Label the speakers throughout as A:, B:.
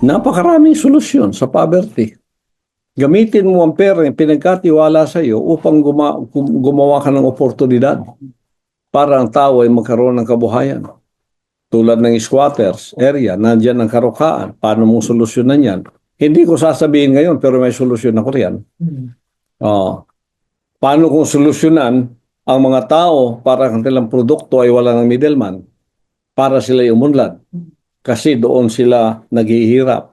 A: Napakaraming solusyon sa poverty. Gamitin mo ang pera yung pinagkatiwala sa iyo upang guma- gum- gumawa ka ng oportunidad para ang tao ay magkaroon ng kabuhayan. Tulad ng squatters area, nandyan ang karukaan. Paano mo solusyonan yan? Hindi ko sasabihin ngayon pero may solusyon ako riyan. Oh. Paano kung solusyonan ang mga tao para ang kanilang produkto ay wala ng middleman para sila umunlad? Kasi doon sila naghihirap.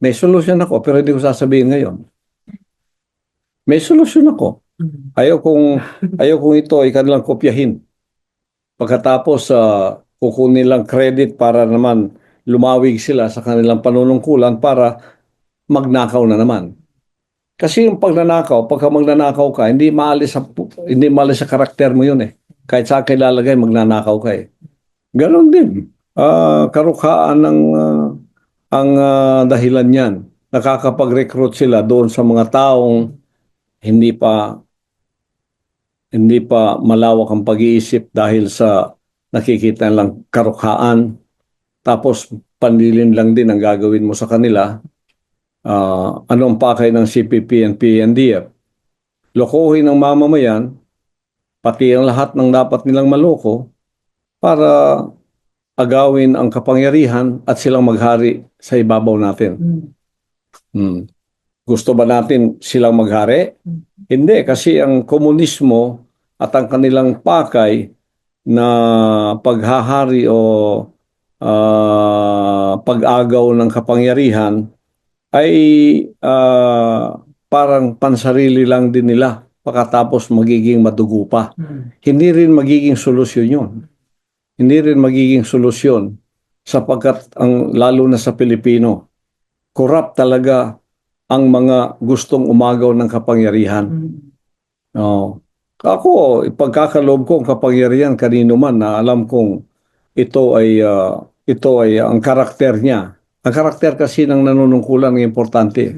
A: May solusyon ako pero hindi ko sasabihin ngayon. May solusyon ako. Ayaw kong ayaw kong ito ay kanilang kopyahin. Pagkatapos uh, kukunin lang credit para naman lumawig sila sa kanilang panunungkulan para magnakaw na naman. Kasi yung pagnanakaw, pagka magnanakaw ka, hindi maalis sa hindi maalis sa karakter mo yun eh. Kahit sa akin lalagay, magnanakaw ka eh. Ganon din. Ah, karukhaan ng ah, ang ah, dahilan niyan. Nakakapag-recruit sila doon sa mga taong hindi pa hindi pa malawak ang pag-iisip dahil sa nakikita lang karukhaan. Tapos panlilin lang din ang gagawin mo sa kanila. Ah, anong pakay ng CPP and PNDF? Lokohin ng mamamayan, pati ang lahat ng dapat nilang maloko para agawin ang kapangyarihan at silang maghari sa ibabaw natin. Hmm. Gusto ba natin silang maghari? Hindi, kasi ang komunismo at ang kanilang pakay na paghahari o ah, pag-agaw ng kapangyarihan ay ah, parang pansarili lang din nila pagkatapos magiging madugo pa. Hindi rin magiging solusyon yun. Hindi rin magiging solusyon sapagkat ang lalo na sa Pilipino, corrupt talaga ang mga gustong umagaw ng kapangyarihan. Oo. Ako, ipagkakaloob ko ang kapangyarihan kanino man na alam kong ito ay ah, ito ay ang karakter niya. Ang karakter kasi ng nanunungkulan ng importante.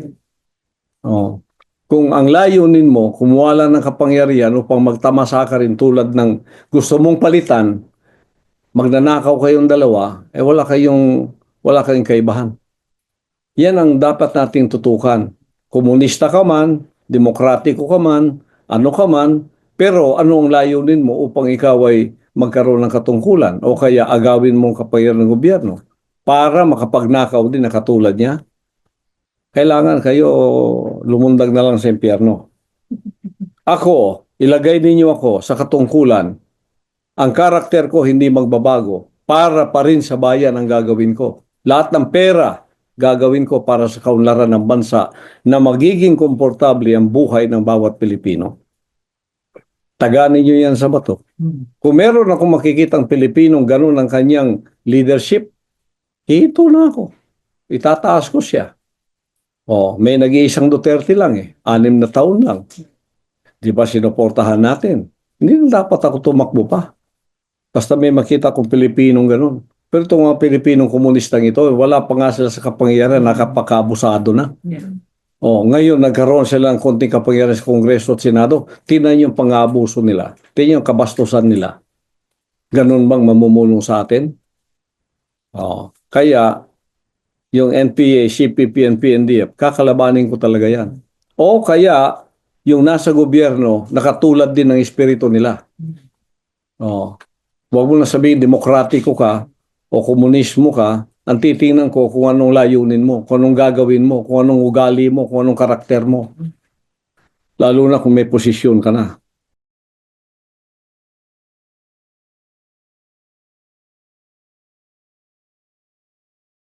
A: Oo. Kung ang layunin mo, kumuha lang ng kapangyarihan upang magtamasa ka rin tulad ng gusto mong palitan, magnanakaw kayong dalawa, eh wala kayong wala kayong kaibahan. Yan ang dapat nating tutukan. Komunista ka man, demokratiko ka man, ano ka man, pero ano ang layunin mo upang ikaw ay magkaroon ng katungkulan o kaya agawin mo ang kapangyarihan ng gobyerno para makapagnakaw din na katulad niya? Kailangan kayo lumundag na lang sa impyerno. Ako, ilagay ninyo ako sa katungkulan. Ang karakter ko hindi magbabago para pa rin sa bayan ang gagawin ko. Lahat ng pera gagawin ko para sa kaunlaran ng bansa na magiging komportable ang buhay ng bawat Pilipino. Taganin niyo yan sa bato. Kung meron akong makikitang Pilipinong ganun ang kanyang leadership, ito na ako. Itataas ko siya. Oh, may nag-iisang Duterte lang eh. Anim na taon lang. Di ba sinuportahan natin? Hindi na dapat ako tumakbo pa. Basta may makita kong Pilipinong ganun. Pero itong mga Pilipinong komunistang ito, wala pa nga sila sa kapangyarihan, nakapakabusado na. Oh, ngayon nagkaroon sila ng konting kapangyarihan sa Kongreso at Senado. Tingnan yung pang-abuso nila. Tingnan yung kabastusan nila. Ganun bang mamumulong sa atin? Oh, kaya yung NPA, CPP, and PNDF, kakalabanin ko talaga yan. O kaya yung nasa gobyerno, nakatulad din ng espiritu nila. Oh, Huwag mo na sabihin demokratiko ka o komunismo ka, ang titingnan ko kung anong layunin mo, kung anong gagawin mo, kung anong ugali mo, kung anong karakter mo. Lalo na kung may posisyon ka na.